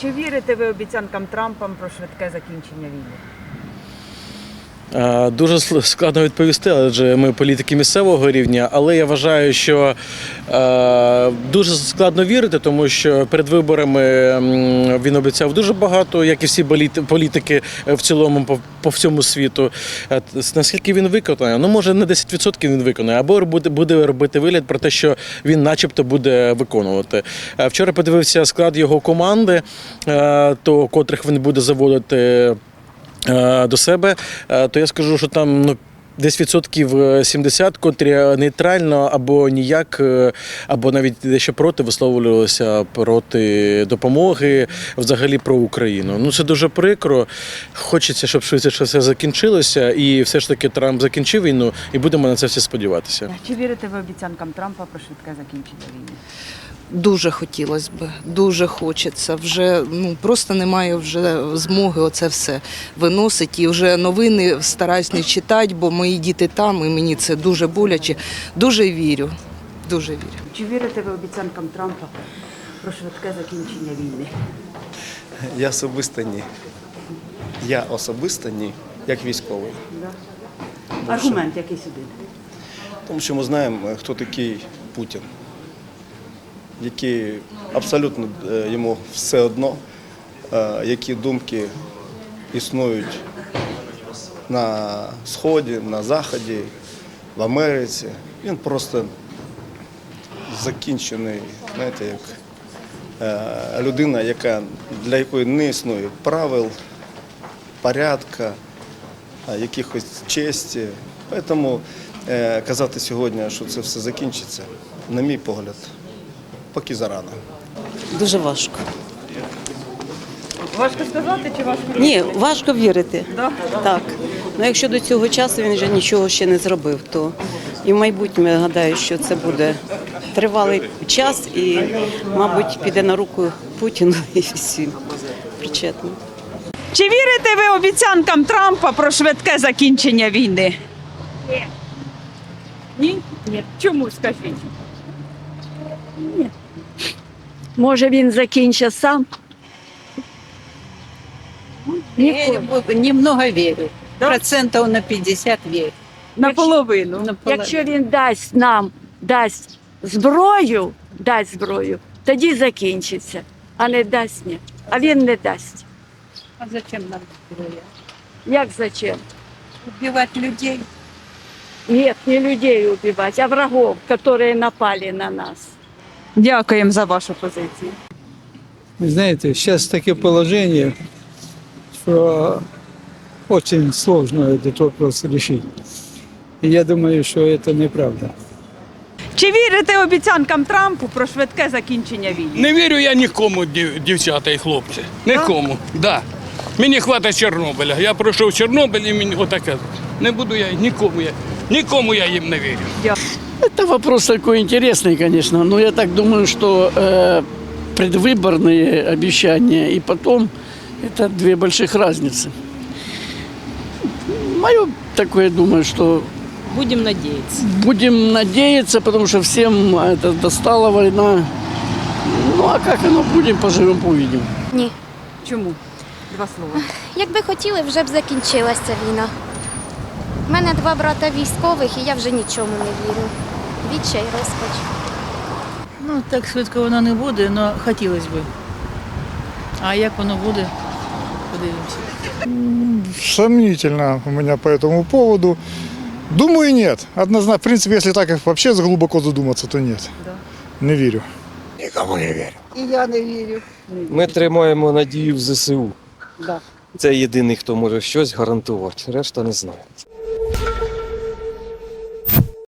Чи вірите ви обіцянкам Трампа про швидке закінчення війни? Е, Дуже складно відповісти, адже ми політики місцевого рівня. Але я вважаю, що е, дуже складно вірити, тому що перед виборами він обіцяв дуже багато, як і всі політи- політики в цілому по, всьому світу. Е, Наскільки він виконає? Ну може на 10% він виконає, або буде, робити вигляд про те, що він, начебто, буде виконувати. Вчора подивився склад його команди, то котрих він буде заводити до себе, е, то я скажу, що там ну. Десь відсотків е, 70, котрі нейтрально або ніяк, е, або навіть дещо проти висловлювалися проти допомоги, взагалі про Україну. Ну це дуже прикро. Хочеться, щоб швидше все закінчилося, і все ж таки Трамп закінчив війну, і будемо на це всі сподіватися. Чи вірите ви обіцянкам Трампа про швидке закінчення війни? Дуже хотілося б, дуже хочеться. Вже ну просто немає вже змоги оце все виносити. І вже новини стараюсь не читати, бо мої діти там, і мені це дуже боляче. Дуже вірю. Дуже вірю. Чи вірите ви обіцянкам Трампа про швидке закінчення війни? Я особисто ні. Я особисто ні, як військовий. Аргумент який сюди? Тому що ми знаємо, хто такий Путін, який абсолютно е, йому все одно, е, які думки існують на Сході, на Заході, в Америці. Він просто закінчений, знаєте, як е, людина, яка, для якої не існує правил, порядка, якихось честі. Тому казати сьогодні, що це все закінчиться, на мій погляд, поки зарано. Дуже важко. Важко сказати чи важко? Ні, важко вірити. Так. Ну якщо до цього часу він вже нічого ще не зробив, то і в майбутньому я гадаю, що це буде тривалий час і, мабуть, піде на руку Путіну і всім причетним. Чи вірите ви обіцянкам Трампа про швидке закінчення війни? Ні. Ні? Ні. Чому скажіть? Може він закінчить сам? Я немного верю. Процентов на 50 верю. Наполовину. Якщо він дасть нам дасть зброю, дасть зброю, тоді закінчиться, а не дасть ні. А він не дасть. А зачем нам зброя? Як зачем? Убивать людей? Нет, не людей убивать, а врагов, которые напали на нас. Дякуємо за вашу позицію. Вы знаете, сейчас такое положение, что очень сложно этот вопрос решить. И я думаю, что это неправда. Чи вірите обіцянкам Трампу про швидке закінчення війни? Не вірю я нікому, дів- дівчата і хлопці. Нікому. Да. Мені хватить Чорнобиля. Я пройшов Чорнобиль і мені отаке. Не буду я нікому я. Нікому я їм не вірю. Это вопрос такой интересный, конечно, но я так думаю, что э, предвыборные обещания и потом это две больших разницы. Мое такое думаю, что Будем надеяться. будем надеяться, потому что всем это достала война. Ну а как оно будем, поживем, увидим. Ні. Чому? Два слова. Якби хотіли, вже б закінчилася ця війна. У мене два брата військових, і я вже нічому не вірю. Відчай, розпач. Ну, так швидко воно не буде, але хотілося б. А як воно буде, подивимося. Сомнительно у меня по этому поводу. Думаю, нет. Однозначно, в принципе, если так вообще глубоко задуматься, то нет. Не верю. Ми тримаємо надію в ЗСУ. Це єдиний, хто може щось гарантувати. Решта не знаю.